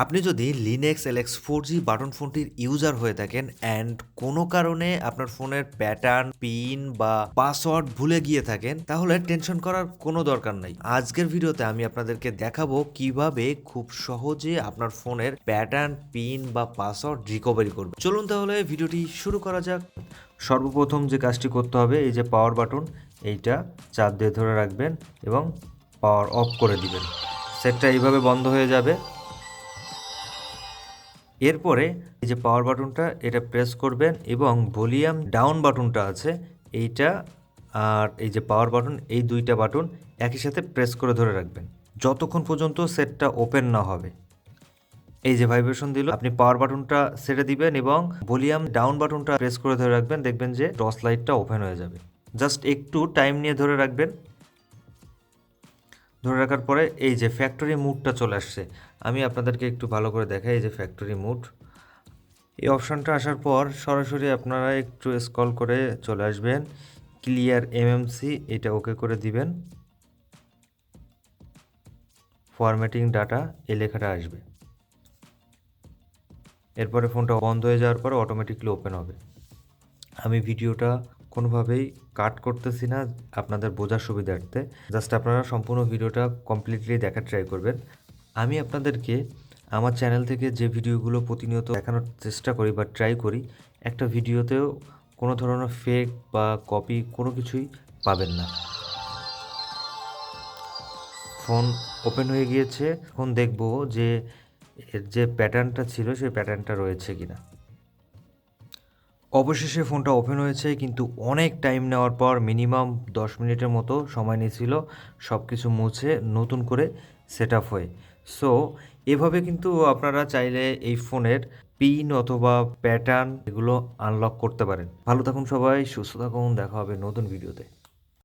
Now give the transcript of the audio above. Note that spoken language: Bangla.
আপনি যদি Linnex LX four G button ফোনটির ইউজার হয়ে থাকেন অ্যান্ড কোনো কারণে আপনার ফোনের প্যাটার্ন পিন বা পাসওয়ার্ড ভুলে গিয়ে থাকেন, তাহলে টেনশন করার কোনো দরকার নাই। আজকের ভিডিওতে আমি আপনাদেরকে দেখাবো কীভাবে খুব সহজে আপনার ফোনের প্যাটার্ন পিন বা পাসওয়ার্ড রিকভারি করবে চলুন তাহলে ভিডিওটি শুরু করা যাক। সর্বপ্রথম যে কাজটি করতে হবে, এই যে পাওয়ার বাটন এইটা চাপ দিয়ে ধরে রাখবেন এবং পাওয়ার অফ করে দিবেন। সেটটা এইভাবে বন্ধ হয়ে যাবে। এরপরে এই যে পাওয়ার বাটনটা এটা প্রেস করবেন এবং ভলিউম ডাউন বাটনটা আছে, এইটা আর এই যে পাওয়ার বাটন এই দুইটা বাটন একই সাথে প্রেস করে ধরে রাখবেন। যতক্ষণ পর্যন্ত সেটটা ওপেন না হবে। এই যে ভাইব্রেশন দিল, আপনি পাওয়ার বাটনটা ছেড়ে দিবেন এবং ভলিউম ডাউন বাটনটা প্রেস করে ধরে রাখবেন, দেখবেন যে টর্চ লাইটটা ওপেন হয়ে যাবে। জাস্ট একটু টাইম নিয়ে ধরে রাখবেন। ধরে রাখার পরে এই যে ফ্যাক্টরি মুডটা চলে আসছে, আমি আপনাদেরকে একটু ভালো করে দেখাই এই যে ফ্যাক্টরি মুড এই অপশানটা আসার পর সরাসরি আপনারা একটু স্কল করে চলে আসবেন ক্লিয়ার এমএমসি এটা ওকে করে দিবেন। ফরম্যাটিং ডাটা এই লেখাটা আসবে। এরপরে ফোনটা বন্ধ হয়ে যাওয়ার পরে অটোমেটিকলি ওপেন হবে। আমি ভিডিওটা কোনোভাবেই কাট করতেছি না আপনাদের বোঝার সুবিধার্থে। জাস্ট আপনারা সম্পূর্ণ ভিডিওটা কমপ্লিটলি দেখার ট্রাই করবেন। আমি আপনাদেরকে আমার চ্যানেল থেকে যে ভিডিওগুলো প্রতিনিয়ত দেখানোর চেষ্টা করি বা ট্রাই করি, একটা ভিডিওতেও কোনো ধরনের ফেক বা কপি কোনো কিছুই পাবেন না। ফোন ওপেন হয়ে গিয়েছে, এখন দেখব যে এর যে প্যাটার্নটা ছিল, সেই প্যাটার্নটা রয়েছে কিনা। অবশেষে ফোনটা ওপেন হয়েছে, কিন্তু অনেক টাইম নেওয়ার পর মিনিমাম দশ মিনিটের মতো সময় নিয়েছিল সব কিছু মুছে নতুন করে সেট আপ হয়ে। সো, এভাবে কিন্তু আপনারা চাইলে এই ফোনের পিন অথবা প্যাটার্ন এগুলো আনলক করতে পারেন। ভালো থাকুন সবাই, সুস্থ থাকুন, দেখা হবে নতুন ভিডিওতে।